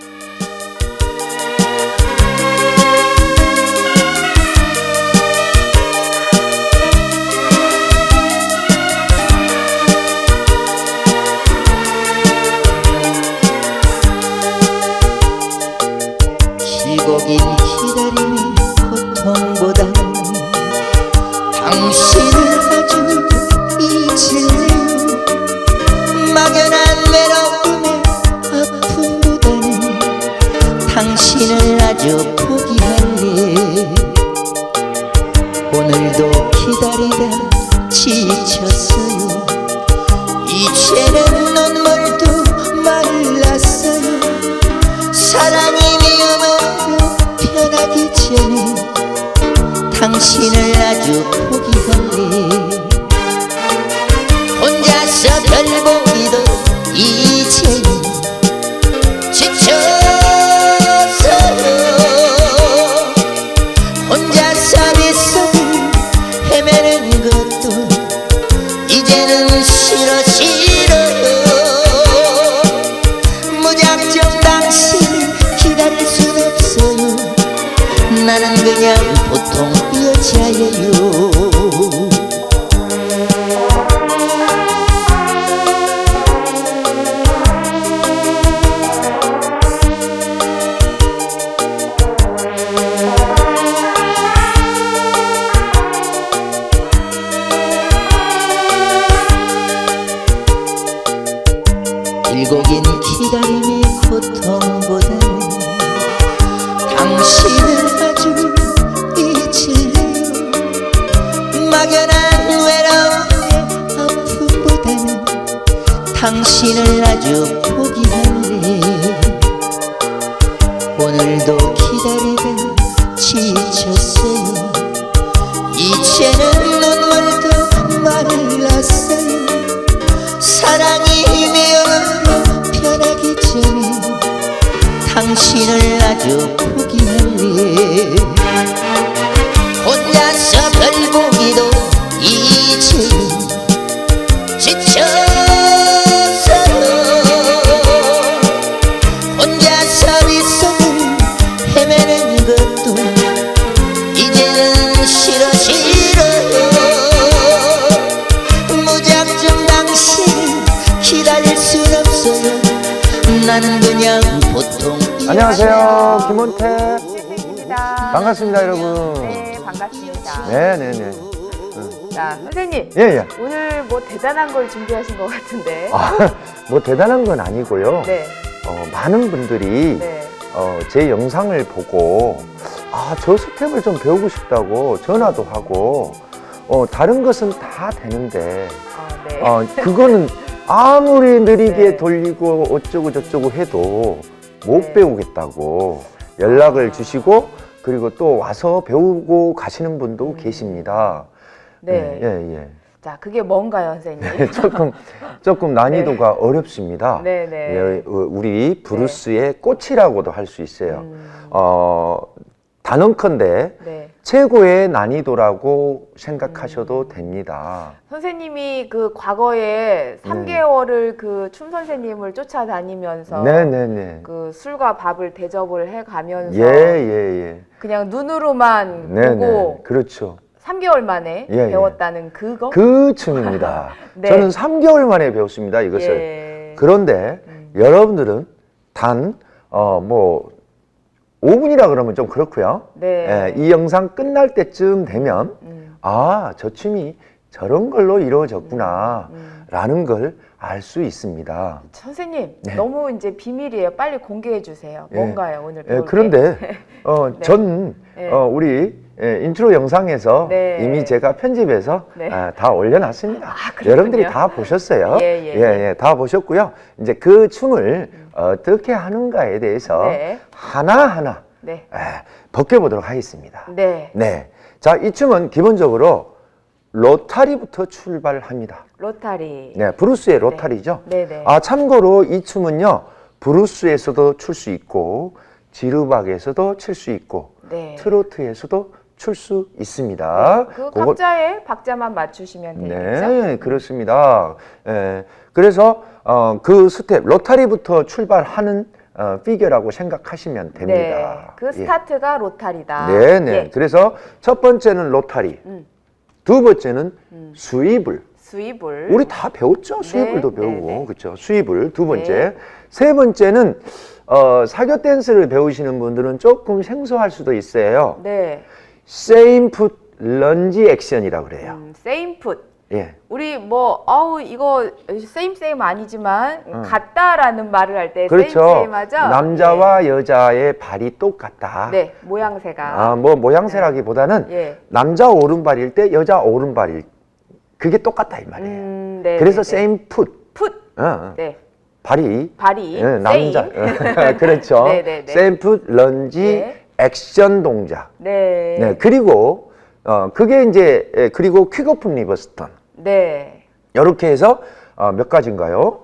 기 혼 당신을 아주 포기할래 오늘도 기다리다 지쳤어요. 이제는 눈물도 말랐어요. 사랑이 미움으로 변하기 전에 당신을 아주 혼자서 별 보기도 이제 지쳤어요 혼자서 빗속을 헤매는 것도 이제는 싫어 싫어요 무작정 당신을 기다릴 순 없어요 나는 그냥 보통 안녕하세요. 김원태. 입니다. 반갑습니다, 여러분. 네, 반갑습니다. 네, 네, 네. 자, 선생님. 예, 예. 오늘 뭐 대단한 걸 준비하신 것 같은데. 아, 뭐 대단한 건 아니고요. 네, 어, 많은 분들이 네. 어, 제 영상을 보고 아, 저 스텝을 좀 배우고 싶다고 전화도 하고 어, 다른 것은 다 되는데 아, 네. 어, 그거는 아무리 느리게 네. 돌리고 어쩌고 저쩌고 해도 못 네. 배우겠다고 연락을 아. 주시고 그리고 또 와서 배우고 가시는 분도 계십니다. 네. 예, 예. 자, 그게 뭔가요, 선생님? 예. 조금 조금 난이도가 어렵습니다. 네, 네. 예, 어, 우리 브루스의 꽃이라고도 할 수 있어요. 음, 어, 단언컨대 네. 최고의 난이도라고 생각하셔도 음. 됩니다. 선생님이 그 과거에 3개월을 그 춤 선생님을 쫓아다니면서 네네네. 그 술과 밥을 대접을 해 가면서 예, 예, 예. 그냥 눈으로만 네네. 보고 그렇죠. 3개월 만에 예, 예. 배웠다는 그거? 그 춤입니다. 네. 저는 3개월 만에 배웠습니다, 이것을. 예. 그런데 음. 여러분들은 단, 어, 뭐, 5분이라 그러면 좀 그렇고요. 네. 예, 이 영상 끝날 때쯤 되면, 음, 아, 저 춤이 저런 걸로 이루어졌구나, 음. 라는 걸 알 수 있습니다. 선생님 네. 너무 이제 비밀이에요. 빨리 공개해 주세요. 예. 뭔가요 오늘 예, 배울 그런데, 어, 네. 전, 네. 어, 우리 예, 인트로 영상에서 네. 이미 제가 편집해서 네. 아, 다 올려놨습니다. 그렇군요. 여러분들이 다 보셨어요. 예, 예, 예, 다 보셨고요. 이제 그 춤을 어떻게 하는가에 대해서 네. 하나하나 네. 에, 벗겨보도록 하겠습니다. 네. 네. 자, 이 춤은 기본적으로 로타리부터 출발합니다. 로타리. 네, 브루스의 로타리죠. 네, 네. 아, 참고로 이 춤은요, 브루스에서도 출 수 있고, 지르박에서도 출수 있고, 네. 트로트에서도 출 수 있습니다. 그 그거- 각자의 박자만 맞추시면 되겠죠? 네, 그렇습니다. 예, 그래서 어, 그 스텝 로타리부터 출발하는 어, 피겨라고 생각하시면 됩니다. 네. 그 예. 스타트가 로타리다. 네, 네. 예. 그래서 첫 번째는 로타리, 음. 두 번째는 수입을. 수입을. 우리 다 배웠죠? 수입을도 네, 배우고, 네, 네. 그렇죠? 수입을 두 번째. 네. 세 번째는 어, 사교 댄스를 배우시는 분들은 조금 생소할 수도 있어요. 네. same foot lunge action이라고 그래요. 음, 세임 풋. 예. 우리 뭐 아우 이거 세임 세임 아니지만 음. 같다라는 말을 할때 세임 그렇죠. 세임 하죠. 남자와 여자의 발이 똑같다. 네, 네, 모양새가. 아, 뭐 모양새라기보다는 예. 남자 오른발일 때 여자 오른발일 그게 똑같다 이 말이에요. 음, 네. 그래서 네, 네. same foot. 풋. 어, 어. 네. 발이 발이 예, 남자 세임. 그렇죠. 네, 네, 네. same foot lunge 네. 액션 동작. 네. 네. 그리고 어 그게 이제 예, 그리고 퀵오픈 리버스턴. 네. 이렇게 해서 어, 몇 가지인가요?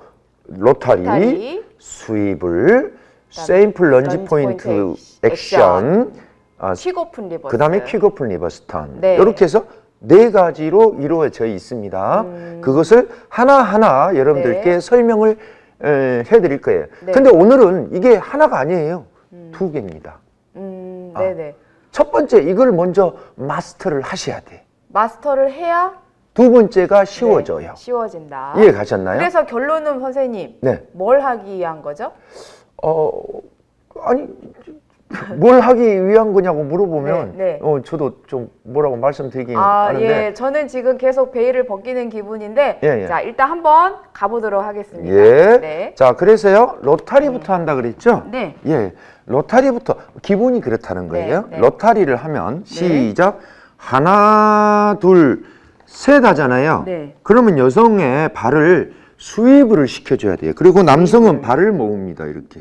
로타리, 로타리, 스윕을, 세임플 런지 포인트 포인트 액션, 아, 킥오픈 리버스. 그 다음에 퀵오픈 리버스 턴. 네. 이렇게 해서 네 가지로 이루어져 있습니다. 그것을 하나하나 여러분들께 네. 설명을 에, 해드릴 거예요. 네. 근데 오늘은 이게 하나가 아니에요. 두 개입니다. 음, 아. 네, 네. 첫 번째, 이걸 먼저 마스터를 하셔야 돼. 마스터를 해야 두 번째가 쉬워져요. 네, 쉬워진다. 이해 가셨나요? 그래서 결론은 선생님 네. 뭘 하기 위한 거죠? 어 아니 뭘 하기 위한 거냐고 물어보면 네, 네. 어 저도 좀 뭐라고 말씀드리긴 아, 하는데 예. 저는 지금 계속 베일을 벗기는 기분인데 예, 예. 자, 일단 한번 가보도록 하겠습니다. 예. 네. 자 그래서요 로타리부터 한다 그랬죠? 네. 예 로타리부터 기분이 그렇다는 거예요. 네, 네. 로타리를 하면 시작 하나 둘 셋 하잖아요. 네. 그러면 여성의 발을 스위브를 시켜줘야 돼요. 그리고 남성은 발을 모읍니다 이렇게.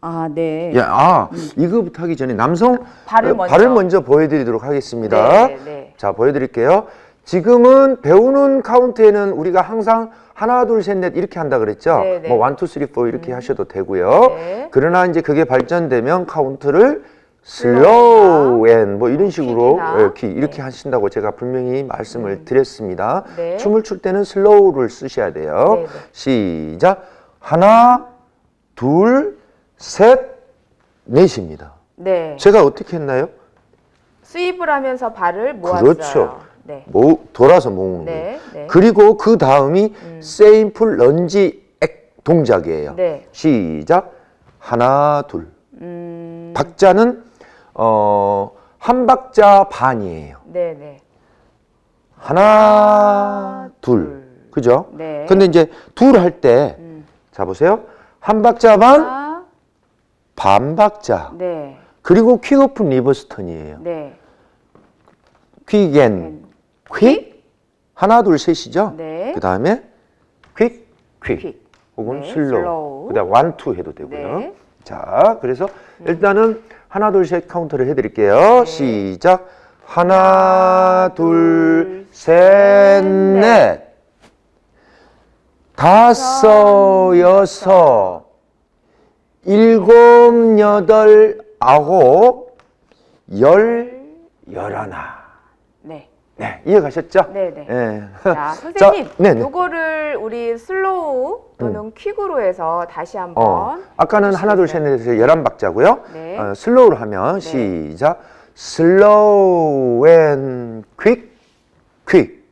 아, 네. 야, 아, 이거부터 하기 전에 남성 발을 어, 먼저. 발을 먼저 보여드리도록 하겠습니다. 네, 네. 자, 보여드릴게요. 지금은 배우는 카운트에는 우리가 항상 하나, 둘, 셋, 넷 이렇게 한다 그랬죠? 네, 네. 뭐 원, 투, 쓰리, 포 이렇게 하셔도 되고요. 네. 그러나 이제 그게 발전되면 카운트를 슬로우 앤 뭐 이런 식으로. 예, 키 이렇게 하신다고 제가 분명히 말씀을 드렸습니다. 네. 춤을 출 때는 슬로우를 쓰셔야 돼요. 네, 네. 시작. 하나, 둘, 셋, 넷입니다. 네. 제가 어떻게 했나요? 수입을 하면서 발을 모았어요. 그렇죠. 네. 모, 돌아서 모으는 네, 거예요. 네. 그리고 그 다음이 세임풀 런지 액 동작이에요. 네. 시작. 하나, 둘. 음, 박자는 어, 한 박자 반이에요. 네, 네. 하나, 둘. 그죠? 네. 근데 이제 둘 할 때, 음. 자 보세요. 한 박자 반, 아, 반 박자. 네. 그리고 퀵오픈 리버스 턴이에요. 네. 퀵앤 퀵. 하나, 둘, 셋이죠? 네. 그 다음에 퀵, 퀵. 퀵. 혹은 네, 슬로우. 슬로우. 그 다음 완, 투 해도 되고요. 네. 자, 그래서 일단은 하나, 둘, 셋 카운트를 해드릴게요. 시작. 하나, 둘, 셋, 넷. 다섯, 여섯, 일곱, 여덟, 아홉, 열, 열하나. 네. 네, 이해가셨죠? 네, 네. 예. 자, 선생님, 네네. 요거를 우리 슬로우 또는 퀵으로 해서 다시 한번 어, 아까는 하나, 둘, 셋, 넷에서 11박자고요. 네. 어, 슬로우로 하면 시작. 슬로우 앤 퀵, 퀵.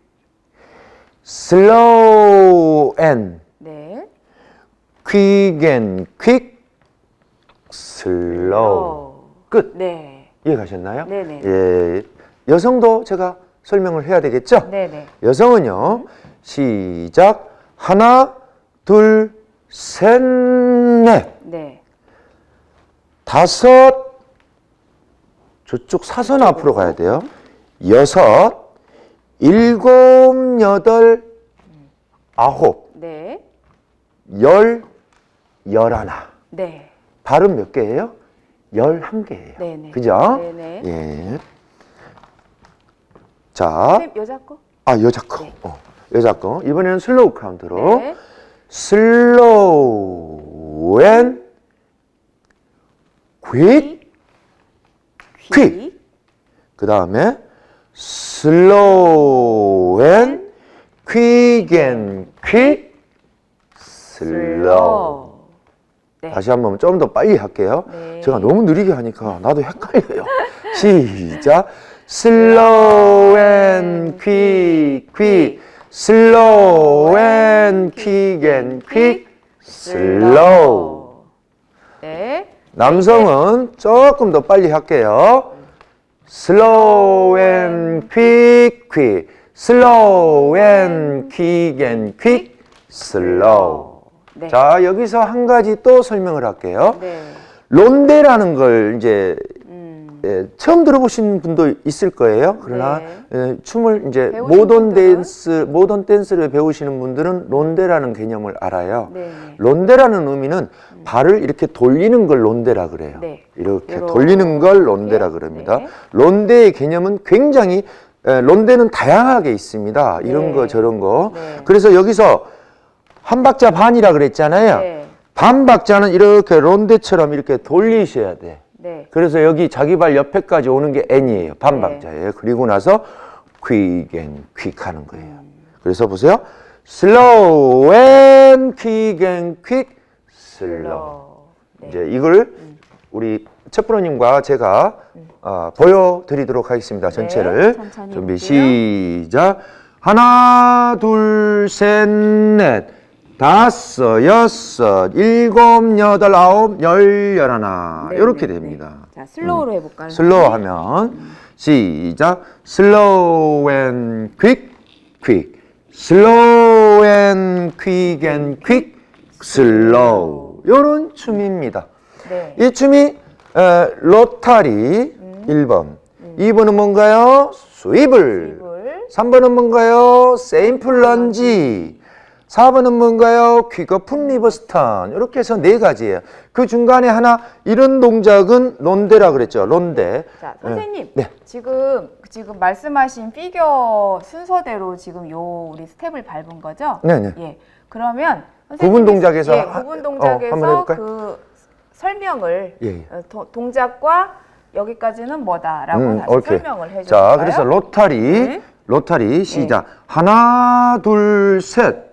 슬로우 앤 네. 퀵 앤 퀵, 슬로우. 끝. 네. 이해가셨나요? 네네. 예. 여성도 제가 설명을 해야 되겠죠? 네, 네. 여성은요, 시작. 하나, 둘, 셋, 넷. 네. 다섯, 저쪽 사선 앞으로 가야 돼요. 여섯, 일곱, 여덟, 아홉, 네. 열, 열하나. 네. 발음 몇 개예요? 열한 개예요. 네네. 그죠? 네네. 예. 자, 선생님, 여자 거? 아 여자 거. 어, 여자 거. 이번에는 슬로우 카운트로. 네. 슬로우 앤 퀵. 퀵. 그 다음에 슬로우 앤 퀵 앤 퀵. 슬로우. 네. 다시 한번 좀 더 빨리 할게요. 네. 제가 너무 느리게 하니까 나도 헷갈려요. 시작. 슬로우 앤 퀵, 퀵. 슬로우 앤퀵앤 퀵. 슬로우. 네. 남성은 조금 더 빨리 할게요. 슬로우 앤 퀵, 퀵. 슬로우 앤퀵앤 퀵. 슬로우. 네. 자, 여기서 한 가지 또 설명을 할게요. 네. 론데라는 걸 이제 음. 예, 처음 들어보신 분도 있을 거예요. 그러나 네. 예, 춤을 이제 모던? 댄스, 모던 댄스를 배우시는 분들은 론데라는 개념을 알아요. 네. 론데라는 의미는 발을 이렇게 돌리는 걸 론데라 그래요. 네. 이렇게 요렇게. 돌리는 걸 론데라 그럽니다. 네. 론데의 개념은 굉장히 에, 론데는 다양하게 있습니다. 이런 네. 거 저런 거. 네. 그래서 여기서 한 박자 반이라 그랬잖아요. 네. 반 박자는 이렇게 론데처럼 이렇게 돌리셔야 돼. 네. 그래서 여기 자기 발 옆에까지 오는 게 N이에요. 반 네. 박자예요. 그리고 나서 quick and quick 하는 거예요. 그래서 보세요. slow and quick and quick, slow. 네. 이제 이걸 우리 첩프로님과 제가 어, 보여드리도록 하겠습니다. 전체를. 네, 준비. 시작. 하나, 둘, 셋, 넷, 다섯, 여섯, 일곱, 여덟, 아홉, 열, 열하나. 네, 이렇게 네, 됩니다. 자, 슬로우로 해볼까요? 슬로우 하면 시작. 슬로우 앤 퀵, 퀵. 슬로우 앤 퀵 앤 퀵, 슬로우. 요런 춤입니다. 네. 이 춤이 에, 로타리 1번. 2번은 뭔가요? 스위블. 입을. 3번은 뭔가요? 세임플런지. 4번은 뭔가요? 퀵어품 리버스턴. 이렇게 해서 네 가지예요. 그 중간에 하나 이런 동작은 론데라 그랬죠. 론데. 자, 선생님. 네. 지금 지금 말씀하신 피겨 순서대로 지금 요 우리 스텝을 밟은 거죠? 네 네. 예. 그러면 구분 동작에서 예, 하- 구분 어, 동작에서 해볼까요? 그 설명을 예, 예. 어, 도- 동작과 여기까지는 뭐다라고 음, 다시 오케이. 설명을 해 자, 주실까요? 그래서 로타리, 네. 로타리 시작. 하나, 둘, 셋.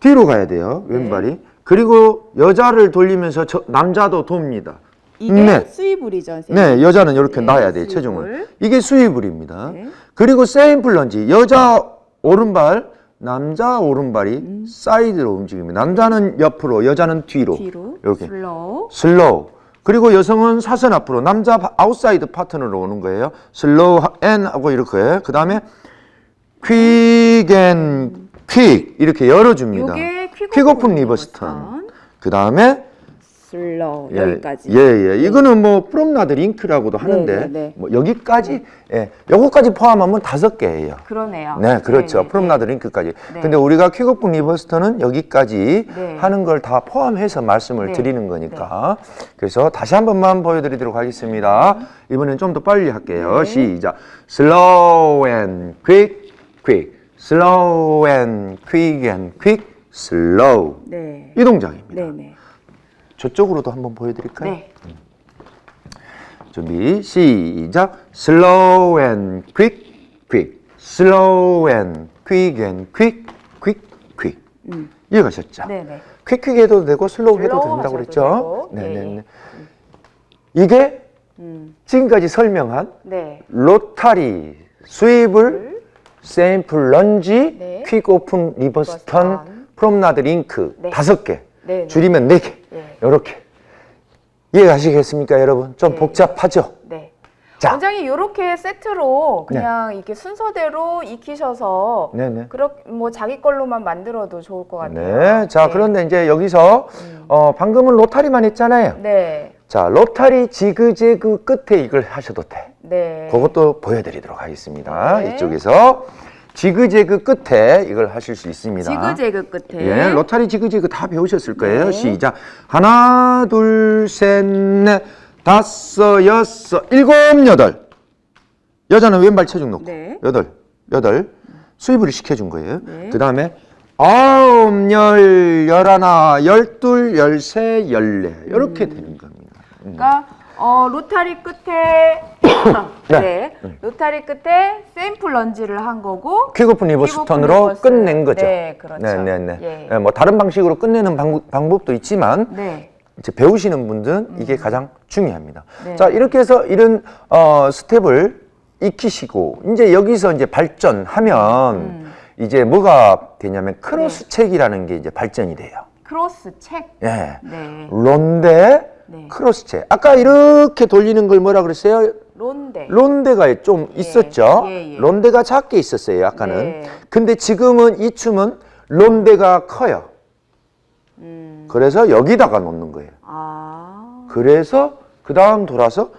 뒤로 가야 돼요. 네. 왼발이. 그리고 여자를 돌리면서 저, 남자도 돕니다. 이게 네. 스위블이죠, 선생님. 네, 여자는 이렇게 네, 놔야 돼요, 스위블. 체중을. 이게 스위블입니다. 네. 그리고 세임플런지. 여자 오른발, 남자 오른발이 음. 사이드로 움직입니다. 남자는 옆으로, 여자는 뒤로. 뒤로 이렇게. 슬로우. 슬로우. 그리고 여성은 사선 앞으로 남자 바- 아웃사이드 파트너로 오는 거예요. 슬로우 앤 하고 이렇게. 그 다음에 퀵 앤 퀵 이렇게 열어줍니다. 요게 퀵 오픈 퀵오픈 리버스턴. 리버 스턴. 그 다음에 슬로우 예, 여기까지. 예, 예. 이거는 뭐 프롬나드 링크라고도 하는데 네, 네. 뭐 여기까지 예. 요거까지 포함하면 다섯 개예요. 그러네요. 네, 그렇죠. 네, 네, 프롬나드 링크까지. 네. 근데 우리가 킥오프 리버스터는 여기까지 네. 하는 걸 다 포함해서 말씀을 네. 드리는 거니까. 그래서 다시 한 번만 보여드리도록 하겠습니다. 이번엔 좀 더 빨리 할게요. 네. 시작. Slow and quick, quick. Slow and quick and quick, slow. 네. 이 동작입니다. 네, 네. 저쪽으로도 한번 보여드릴까요? 네. 준비 시작 slow and quick quick slow and quick and quick quick quick 음. 이해가셨죠? 네, 네. quick 해도 되고 슬로우 해도 슬로우 된다고 하셔도 그랬죠? 되고, 네네네 네. 이게 음. 지금까지 설명한 네. 로타리 스위블 세임플 런지 네. 퀵 오픈 리버스턴 리버스 턴. 프롬나드 링크 네. 다섯 개 네, 네. 줄이면 네 개 네. 이렇게 이해가시겠습니까 여러분? 좀 네. 복잡하죠? 네. 자. 원장님 이렇게 세트로 그냥 이렇게 순서대로 익히셔서 네네. 그렇게 뭐 자기 걸로만 만들어도 좋을 것 같아요. 네. 자, 그런데 이제 여기서 어, 방금은 로타리만 했잖아요. 네. 자, 로타리 지그재그 끝에 이걸 하셔도 돼. 네. 그것도 보여드리도록 하겠습니다. 네. 이쪽에서 지그재그 끝에 이걸 하실 수 있습니다. 지그재그 끝에. 예, 로타리 지그재그 다 배우셨을 거예요. 네. 시작. 하나, 둘, 셋, 넷, 다섯, 여섯, 일곱, 여덟. 여자는 왼발 체중 놓고. 네. 여덟, 여덟. 수입을 시켜준 거예요. 네. 그 다음에 아홉, 열, 열하나, 열둘, 열세, 열네. 이렇게 되는 겁니다. 그러니까 어, 로타리 끝에 네. 로타리 끝에 샘플 런지를 한 거고 퀵오픈 리버스턴으로 리버스. 끝낸 거죠. 네, 그렇죠. 네, 네, 네. 예. 예, 뭐 다른 방식으로 끝내는 방, 방법도 있지만 네. 이제 배우시는 분들은 이게 가장 중요합니다. 네. 자, 이렇게 해서 이런 어, 스텝을 익히시고 이제 여기서 이제 발전하면 음. 이제 뭐가 되냐면 네. 크로스 책이라는 게 이제 발전이 돼요. 크로스 책. 예. 네. 론데 네. 크로스 책. 아까 이렇게 돌리는 걸 뭐라 그랬어요? 론데. 론데가 좀 예, 있었죠. 예, 예. 론데가 작게 있었어요, 아까는. 네. 근데 지금은 이 춤은 론데가 커요. 음. 그래서 여기다가 놓는 거예요. 아. 그래서 그 다음 돌아서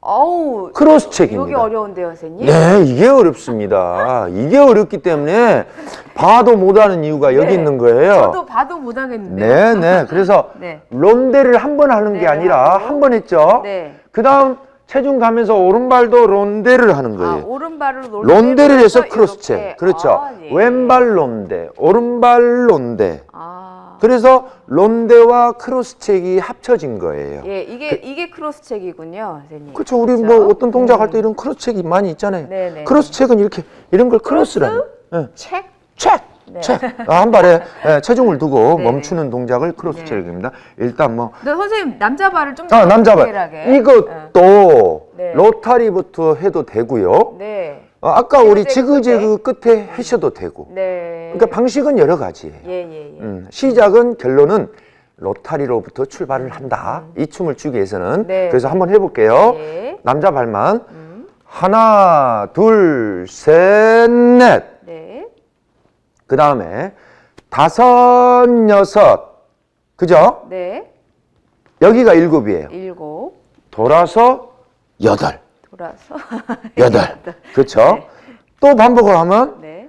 어우. 크로스 책입니다. 여기 어려운데요, 선생님? 네, 이게 어렵습니다. 이게 어렵기 때문에 봐도 못하는 이유가 여기 네. 있는 거예요. 저도 봐도 못 하겠는데. 네, 네. 그래서 네. 론데를 한 번 하는 게 네, 아니라 하고. 한 번 했죠. 네. 그 다음 체중 가면서 오른발도 론데를 하는 아, 거예요. 오른발을 론데를 론데를 해서. 크로스 체. 그렇죠. 아, 예. 왼발 론데, 오른발 론데. 아. 그래서 론데와 크로스 책이 합쳐진 거예요. 예, 이게 이게 크로스 책이군요, 선생님. 그렇죠. 우리 그렇죠? 뭐 어떤 동작 할 때 이런 크로스 책이 많이 있잖아요. 네, 네, 크로스 책은 이렇게 이런 걸 크로스라는. 예. 책? 책! 네. 책! 아, 한 발에 예, 체중을 두고 네. 멈추는 동작을 크로스 네. 책입니다. 일단 뭐 근데 선생님 남자 발을 좀 아, 남자발. 디테일하게. 이것도 네. 로타리부터 해도 되고요. 네. 어, 아까 우리 지그재그 지그재그 끝에 하셔도 되고. 네. 그러니까 방식은 여러 가지예요. 예, 예, 예. 음, 시작은 결론은 로타리로부터 출발을 한다. 이 춤을 추기 위해서는. 네. 그래서 한번 해볼게요. 예. 남자 발만. 음. 하나, 둘, 셋, 넷. 네. 그 다음에 다섯, 여섯. 그죠? 네. 여기가 일곱이에요. 일곱. 돌아서 여덟. 돌아서. 여덟. 그렇죠? 네. 또 반복을 하면 네.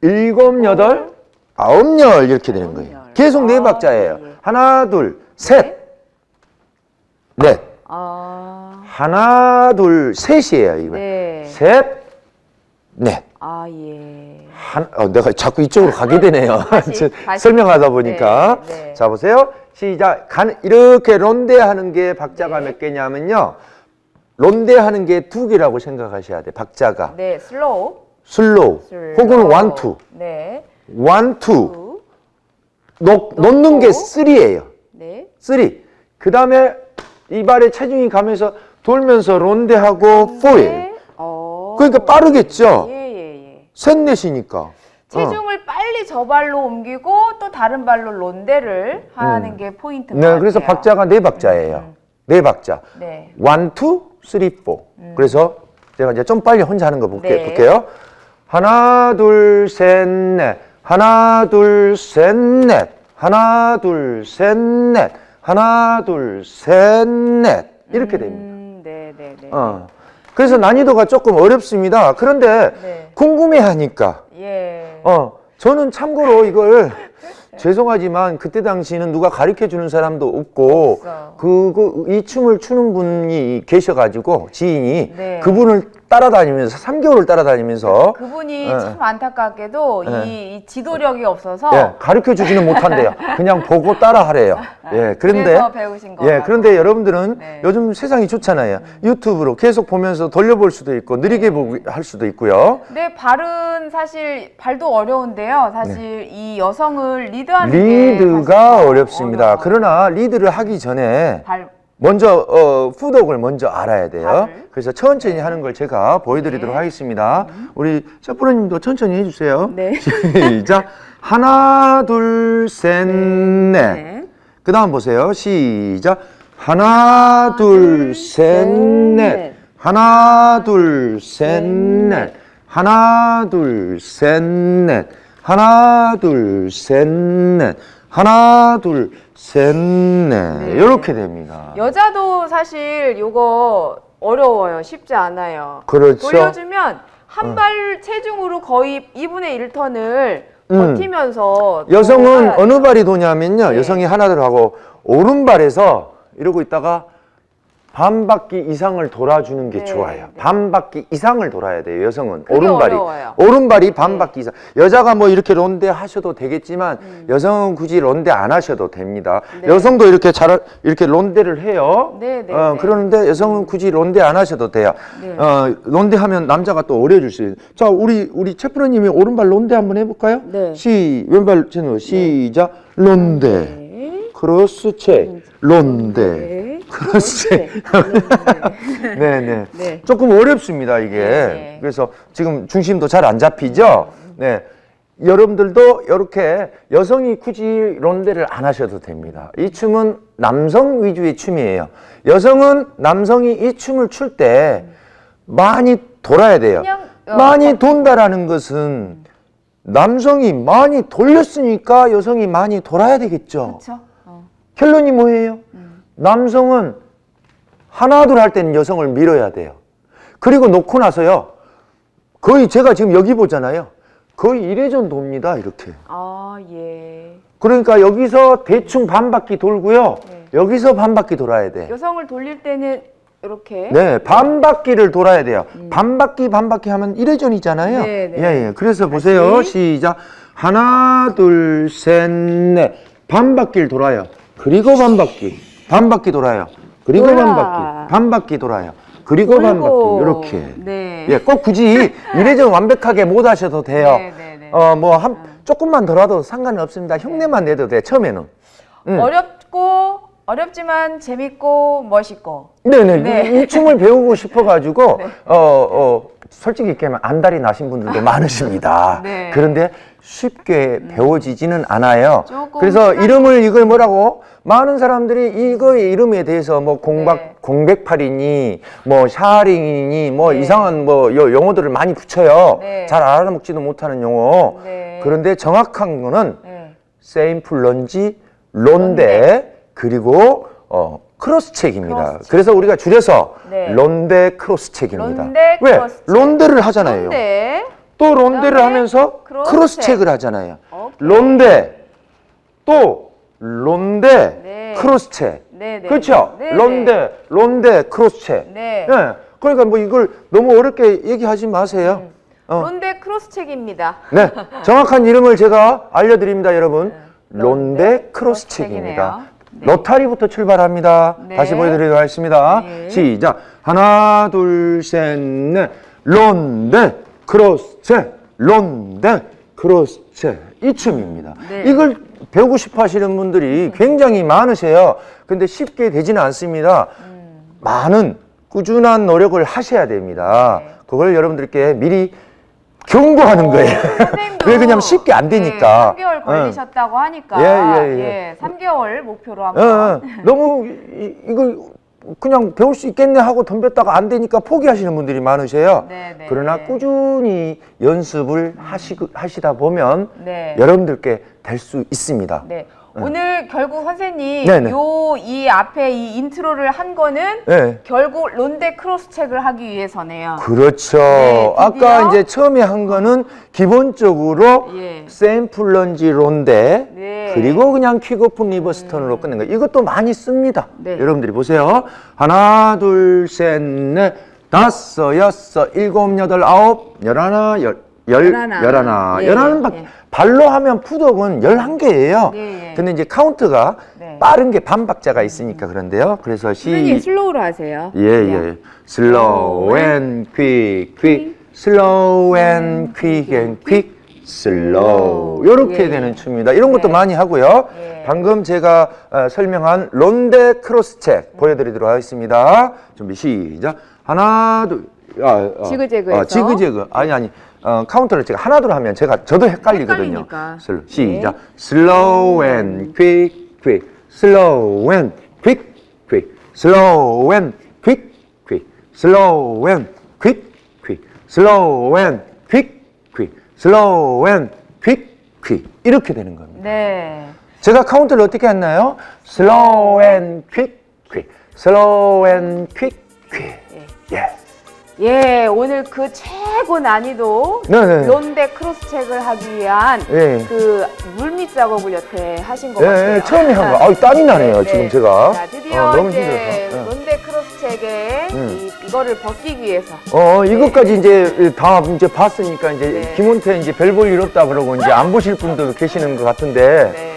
일곱, 여덟, 아홉, 열 이렇게 되는 거예요. 열. 계속 네 아, 박자예요. 예, 예. 하나, 둘, 셋, 넷. 아. 하나, 둘, 셋이에요. 이거. 네. 셋, 넷. 아, 예. 한, 어, 내가 자꾸 이쪽으로 가게 되네요. 저- 다시. 설명하다 보니까. 네, 네. 자, 보세요. 시작. 간, 이렇게 론데 하는 게 박자가 몇 개냐면요. 론데 하는 게 두 개라고 생각하셔야 돼. 박자가. 네, 슬로우. 슬로우. 슬로우. 혹은 원투. 네. 원투. 놓, 놓는 게 쓰리예요. 네. 쓰리. 그 다음에 이발에 체중이 가면서 돌면서 론데하고 포일. 네. 어. 그러니까 빠르겠죠? 예, 예, 예. 셋, 넷이니까. 체중을 빨리 저 발로 옮기고 또 다른 발로 론데를 하는 게 포인트인 것 네, 같아요. 그래서 박자가 네 박자예요. 음. 네 박자. 네. 원, 투, 쓰리, 포. 그래서 제가 이제 좀 빨리 혼자 하는 거 볼게, 네. 볼게요. 하나, 둘, 셋, 넷. 하나, 둘, 셋, 넷. 하나, 둘, 셋, 넷. 하나, 둘, 셋, 넷. 이렇게 됩니다. 음, 네, 네, 네. 어. 그래서 난이도가 조금 어렵습니다. 그런데 네. 궁금해 하니까 예. 어, 저는 참고로 이걸 죄송하지만 그때 당시는 누가 가르쳐 주는 사람도 없고 없어. 그거 이 춤을 추는 분이 계셔가지고 지인이 네. 그분을 따라다니면서 3개월을 따라다니면서 그분이 예. 참 안타깝게도 예. 이, 이 지도력이 없어서 예, 가르쳐 주지는 못한대요. 그냥 보고 따라하래요. 예, 그런데 그래서 배우신 예, 거라고. 그런데 여러분들은 네. 요즘 세상이 좋잖아요. 유튜브로 계속 보면서 돌려볼 수도 있고 느리게 보기 할 수도 있고요. 근데 발은 사실 발도 어려운데요. 사실 이 여성을 리드하는 게 네. 리드가 사실 어렵습니다. 어려워요. 그러나 리드를 하기 전에 발 먼저 어, 푸독을 먼저 알아야 돼요. 발을. 그래서 천천히 하는 걸 제가 보여드리도록 네. 하겠습니다. 우리 셰프로님도 천천히 해주세요. 네. 시작. 하나, 둘, 셋, 넷. 네. 그 다음 보세요. 시작. 하나, 둘, 셋, 넷. 하나, 둘, 셋, 넷. 하나, 둘, 셋, 넷. 하나, 둘, 셋, 넷. 하나, 둘, 셋, 넷. 이렇게 됩니다. 여자도 사실 요거 어려워요. 쉽지 않아요. 그렇죠. 돌려주면 한 발 체중으로 거의 2분의 1턴을 음. 버티면서 여성은 어느. 발이 도냐면요. 네. 여성이 하나 들어가고 오른발에서 이러고 있다가 반 바퀴 이상을 돌아주는 게 네, 좋아요. 네. 반 바퀴 이상을 돌아야 돼요. 여성은 그게 오른발이 어려워요. 오른발이 반 네. 바퀴 이상. 여자가 뭐 이렇게 론데 하셔도 되겠지만 음. 여성은 굳이 론데 안 하셔도 됩니다. 네. 여성도 이렇게 잘 이렇게 론데를 해요. 네, 네, 어, 네. 그러는데 여성은 굳이 론데 안 하셔도 돼요. 네. 어, 론데 하면 남자가 또 어려질 수 있어요. 자, 우리 우리 채프로님이 오른발 론데 한번 해볼까요? 네. 시 왼발 채널 시작 론데 네. 크로스체, 론데, 네. 크로스체. 네, 네. 네. 조금 어렵습니다, 이게. 네. 그래서 지금 중심도 잘 안 잡히죠? 네. 여러분들도 이렇게 여성이 굳이 론데를 안 하셔도 됩니다. 이 춤은 남성 위주의 춤이에요. 여성은 남성이 이 춤을 출 때 많이 돌아야 돼요. 어, 많이 돈다라는 것은 남성이 많이 돌렸으니까 여성이 많이 돌아야 되겠죠. 그렇죠. 어. 결론이 뭐예요? 남성은 하나 둘 할 때는 여성을 밀어야 돼요. 그리고 놓고 나서요. 거의 제가 지금 여기 보잖아요. 거의 이래전 돕니다. 이렇게. 아, 예. 그러니까 여기서 대충 반 바퀴 돌고요. 네. 여기서 반 바퀴 돌아야 돼. 여성을 돌릴 때는 이렇게 네, 반 바퀴를 돌아야 돼요. 반 바퀴 반 바퀴 하면 이래전이잖아요. 음. 네, 네. 예, 예. 그래서 보세요. 시작. 하나, 둘, 셋, 넷. 반 바퀴를 돌아요. 그리고 반 바퀴. 반 바퀴 돌아요. 그리고 반 돌아. 바퀴. 반 바퀴 돌아요. 그리고 반 바퀴. 이렇게. 네. 예, 꼭 굳이 이래전 완벽하게 못 하셔도 돼요. 네, 네, 네. 어, 뭐 한 조금만 덜어도 상관은 없습니다. 흉내만 내도 돼. 처음에는. 음. 어렵고 어렵지만 재밌고 멋있고. 네네. 네. 이, 이 춤을 배우고 싶어가지고, 어, 어, 솔직히 얘기하면 안달이 나신 분들도 많으십니다. 네. 그런데 쉽게 배워지지는 않아요. 조금 그래서 시간이- 이름을 이걸 뭐라고? 많은 사람들이 이거의 이름에 대해서 뭐 공박, 네. 공백팔이니, 뭐 샤링이니, 뭐 네. 이상한 뭐 요- 용어들을 많이 붙여요. 네. 잘 알아먹지도 못하는 용어. 네. 그런데 정확한 거는 네. 세임플 런지, 론데, 그리고 어, 크로스책입니다. 크로스책. 그래서 우리가 줄여서 네. 론데 크로스 책입니다. 론데 왜? 크로스책. 론데를 하잖아요. 근데 또 론데를 하면서 크로스책. 크로스책을 하잖아요. 오케이. 론데 또 론데 네. 크로스책. 네, 네. 그렇죠? 네, 네. 론데 론데 크로스책. 네. 예. 그러니까 뭐 이걸 너무 어렵게 얘기하지 마세요. 어. 론데 크로스책입니다. 네, 정확한 이름을 제가 알려드립니다, 여러분. 론데 론데 크로스책입니다. 네. 로타리부터 출발합니다. 네. 다시 보여드리도록 하겠습니다. 네. 시작. 하나, 둘, 셋, 넷. 론데 크로스책. 론데 크로스책. 이 춤입니다. 네. 이걸 배우고 싶어 하시는 분들이 굉장히 많으세요. 근데 쉽게 되지는 않습니다. 많은 꾸준한 노력을 하셔야 됩니다. 네. 그걸 여러분들께 미리 경고하는 거예요. 선생님도 왜 그냥 쉽게 안 되니까. 네, 3개월 걸리셨다고 하니까 예, 예, 예. 3개월 목표로 어, 한번 어, 너무 이, 이걸 그냥 배울 수 있겠네 하고 덤볐다가 안 되니까 포기하시는 분들이 많으세요. 네, 네, 그러나 네. 꾸준히 연습을 하시, 하시다 보면 네. 여러분들께 될 수 있습니다. 네. 오늘 결국 선생님 네, 네. 요이 앞에 이 인트로를 한 거는 네. 결국 론데 크로스책을 하기 위해서네요. 그렇죠. 네, 드디어? 아까 이제 처음에 한 거는 기본적으로 예. 샘플런지 론데 네. 그리고 그냥 킥오프 리버스턴으로 끝낸 거. 이것도 많이 씁니다. 네. 여러분들이 보세요. 하나, 둘, 셋, 넷, 다섯, 여섯, 일곱, 여덟, 아홉, 열하나, 열, 열, 열하나. 열하나. 예, 열하나 바, 예. 발로 하면 푸덕은 열한 개예요. 예, 예. 근데 이제 카운트가 네. 빠른 게 반박자가 있으니까 그런데요. 그래서 시 선생님 슬로우로 하세요. 예, 예. Slow and quick, quick. Slow and quick and quick. Slow. 이렇게 예. 되는 춤입니다. 이런 것도 네. 많이 하고요. 예. 방금 제가 어, 설명한 론데 크로스책 보여드리도록 하겠습니다. 준비 시작. 하나, 둘. 아, 아, 지그재그해서. 아, 지그재그. 아니, 아니. 어, 카운터를 제가 하나, 둘 하면 제가 저도 헷갈리거든요. 헷갈리니까. 슬- 시작. Slow and quick, quick. Slow and quick, quick. Slow and quick, quick. Slow and quick, quick. Slow and quick, quick. Slow and quick, quick. 이렇게 되는 겁니다. 네. 제가 카운트를 어떻게 했나요? Slow and quick, quick. Slow and quick, quick. 예. 예, 오늘 그 최고 난이도 네네. 론데 크로스책을 하기 위한 예. 그 물밑 작업을 여태 하신 것 예, 같아요. 예, 처음에 한 거. 아유, 땀이 나네요, 네, 지금 네. 제가. 자, 드디어 어, 너무 이제 힘들어서. 예. 론데 크로스책에 음. 이, 이거를 벗기기 위해서 어, 이것까지 이제 다 이제 봤으니까 이제 네. 김원태 이제 별 볼 일 없다 그러고 이제 안 보실 분도 계시는 것 같은데 네.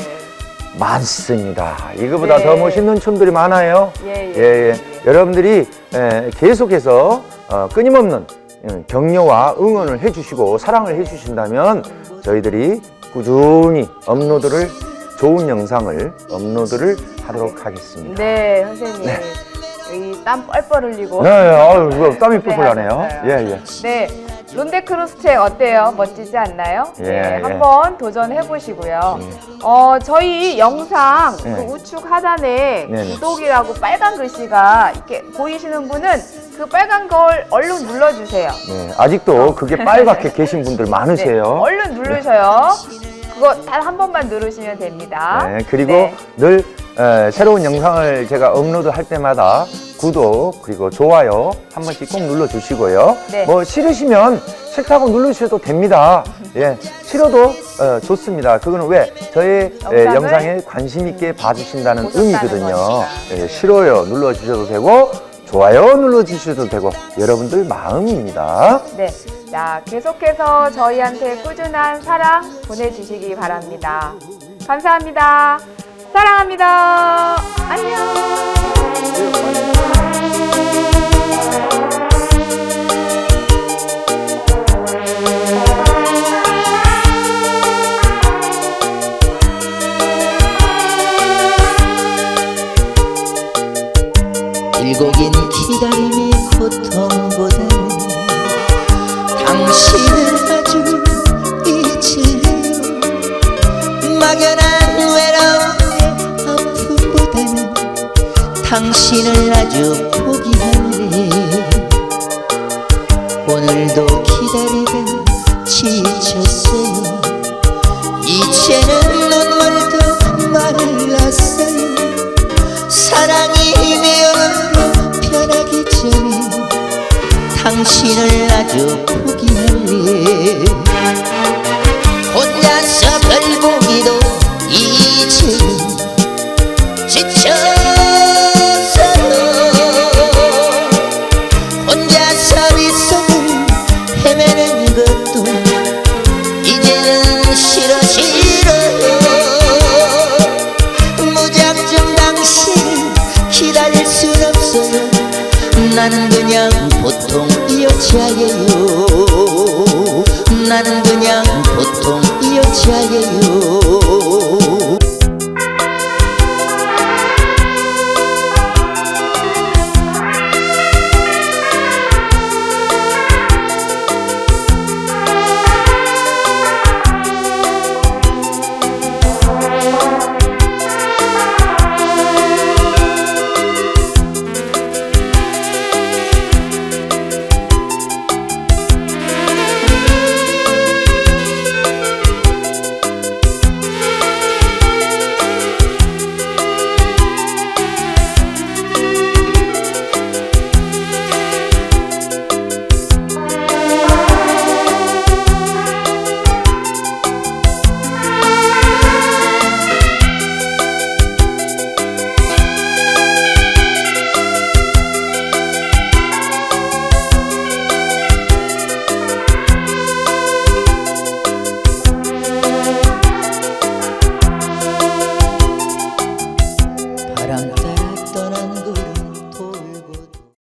많습니다. 이거보다 네. 더 멋있는 춤들이 많아요. 예, 예, 예, 예. 여러분들이 에, 계속해서 어, 끊임없는 음, 격려와 응원을 해주시고 사랑을 해주신다면 저희들이 꾸준히 업로드를 좋은 영상을 업로드를 하도록 하겠습니다. 네, 선생님. 여기 땀 뻘뻘 흘리고. 네, 아유, 이거 땀이 네, 나네요. 맞아요. 예, 예. 네, 론데크루스 책 어때요? 멋지지 않나요? 예, 네, 예. 한번 도전해 보시고요. 어, 저희 영상 예. 그 우측 하단에 네, 네. 구독이라고 빨간 글씨가 이렇게 보이시는 분은 그 빨간 걸 얼른 눌러주세요. 네, 아직도 그게 빨갛게 계신 분들 네, 많으세요. 얼른 누르셔요. 그거 단 한 번만 누르시면 됩니다. 네, 그리고 네. 늘 에, 새로운 영상을 제가 업로드 할 때마다 구독 그리고 좋아요 한 번씩 꼭 눌러 주시고요. 네. 뭐 싫으시면 싫다고 누르셔도 됩니다. 예, 싫어도 어, 좋습니다. 그거는 왜 저의 에, 영상을 영상에 관심 있게 봐주신다는 보셨다는 의미거든요. 거니까. 예, 싫어요 눌러 주셔도 되고 좋아요 눌러주셔도 되고 여러분들 마음입니다. 네. 자, 계속해서 저희한테 꾸준한 사랑 보내주시기 바랍니다. 감사합니다. 사랑합니다. 안녕. 긴 당신을 아주 포기할래 오늘도 기다리다 지쳤어요. 이제는 눈물도 말랐어요. 사랑이 매어로 변하기 전에 당신을